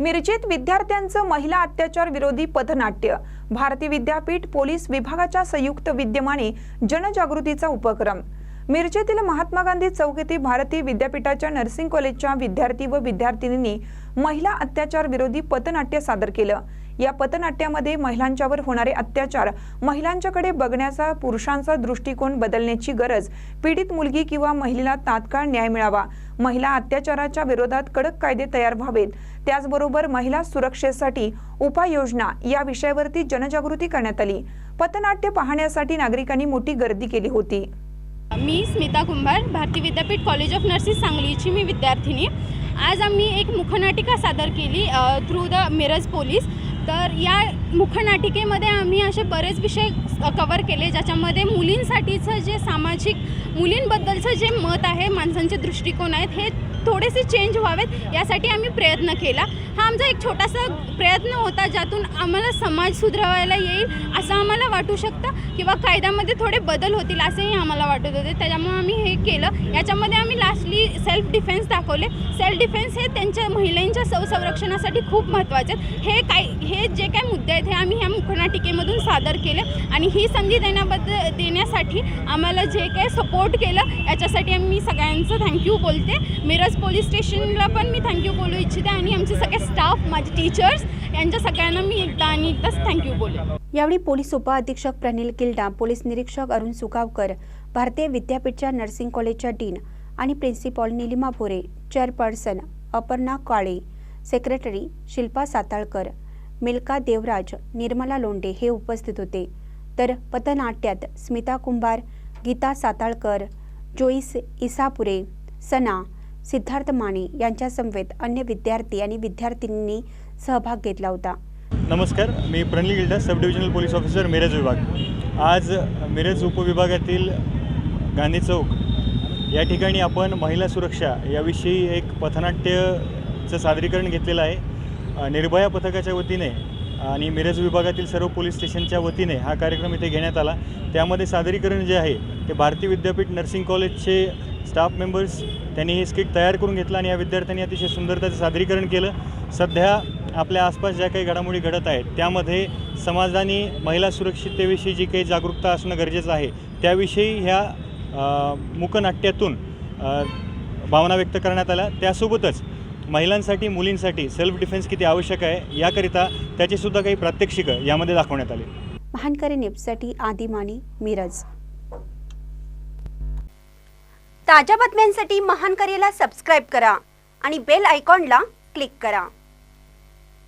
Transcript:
मिरजेत विद्यार्थ्यांचं महिला अत्याचार विरोधी पथनाट्य. भारतीय विद्यापीठ पोलीस विभागाच्या संयुक्त विद्यमाने जनजागृतीचा उपक्रम. मिरजेतील महात्मा गांधी चौक येथे भारतीय विद्यापीठाच्या नर्सिंग कॉलेजच्या विद्यार्थी व विद्यार्थिनींनी महिला अत्याचार विरोधी पथनाट्य सादर केलं. या पथनाट्यामध्ये महिलांच्यावर होणारे अत्याचार महिलांच्याकडे बघण्याचा पुरुषांचा दृष्टिकोन बदलण्याची गरज पीडित मुलगी किंवा महिलेला तात्काळ न्याय मिळावा महिला अत्याचाराच्या विरोधात कडक कायदे तयार व्हावेत. त्याचबरोबर महिला सुरक्षेसाठी उपाययोजना या विषयावरती जनजागृती करण्यात आली. पथनाट्य पाहण्यासाठी नागरिकांनी मोठी गर्दी केली होती. मी Smita Kumbhar Bharati Vidyapeeth college of nursing सांगलीची मी विद्यार्थिनी. आज आम्ही एक मुखनाटिका सादर केली थ्रू द मिरज पोलीस. तर या मुखनाटिकेमध्ये आम्ही असे बरेच विषय कवर केले ज्याच्यामध्ये मुलींसाठीचं जे सामाजिक मुलींबद्दलचं जे मत आहे माणसांचे दृष्टिकोन आहेत हे थोडेसे चेंज व्हावेत यासाठी आम्ही प्रयत्न केला. हा आमचा एक छोटासा प्रयत्न होता ज्यातून आम्हाला समाज सुधारायला येईल असं आम्हाला वाटू शकतं किंवा कायद्यामध्ये थोडे बदल होतील असेही आम्हाला वाटत होते. त्याच्यामुळे आम्ही हे केलं. याच्यामध्ये आम्ही लास्टली सेल्फ डिफेन्स दाखवले. सेल्फ डिफेन्स हे त्यांच्या महिलांच्या संरक्षणासाठी खूप महत्त्वाचे आहेत. हे काय हे जे काही मुद्दे आहेत हे आम्ही ह्या मुखनाटिकेमधून सादर केले आणि ही संधी देण्याबद्दल देण्यासाठी आम्हाला जे काही सपोर्ट केलं याच्यासाठी आम्ही सगळ्यांचं थँक्यू बोलते. मिरज पोलीस स्टेशनला पण मी थँक्यू बोलू इच्छिते आणि आमचे सगळे स्टाफ माझे टीचर्स यांच्या सगळ्यांना मी एकदा आणि एकदाच थँक्यू बोलेन. यावेळी पोलीस उपअधीक्षक प्रनिल किल्डा पोलीस निरीक्षक अरुण सुगावकर भारतीय विद्यापीठच्या नर्सिंग कॉलेजच्या डीन आणि principal Nilima Bhore chairperson Aparna Kale secretary Shilpa Satalkar Milka Devraj Nirmala Londe हे उपस्थित होते. तर पथनाट्यात स्मिता कुंभार गीता साताळकर जोईस इसापुरे सना सिद्धार्थ माने यांच्यासमवेत अन्य विद्यार्थी आणि विद्यार्थिनींनी सहभाग घेतला होता. नमस्कार मी Pranali Gilda sub divisional police officer Miraj विभाग. आज मिरज उपविभागातील गांधी चौक या ठिकाणी आपण महिला सुरक्षा याविषयी एक पथनाट्यचं सादरीकरण घेतलेलं आहे. निर्भया पथकाच्या वतीने आणि मिरज विभागातील सर्व पोलीस स्टेशनच्या वतीने हा कार्यक्रम इथे घेण्यात आला. त्यामध्ये सादरीकरण जे आहे ते भारतीय विद्यापीठ नर्सिंग कॉलेजचे स्टाफ मेंबर्स त्यांनी हे स्किट तयार करून घेतलं आणि या विद्यार्थ्यांनी अतिशय सुंदर त्याचं सादरीकरण केलं. सध्या आपल्या आसपास ज्या काही घडामोडी घडत आहेत त्यामध्ये समाजाने महिला सुरक्षिततेविषयी जी काही जागरूकता असणं गरजेचं आहे त्याविषयी ह्या मुकनाट्यातून मूकनाट्यातून भावना व्यक्त करण्यात आल्या. त्यासोबतच महिलांसाठी मुलींसाठी सेल्फ डिफेन्स किती आवश्यक आहे याकरिता त्याचीसुद्धा काही प्रात्यक्षिकं यामध्ये दाखवण्यात आली. महानकरी न्यूजसाठी आदिमानी मिरज. ताज्या बातम्यांसाठी महान सबस्क्राईब करा आणि बेल आयकॉनला क्लिक करा.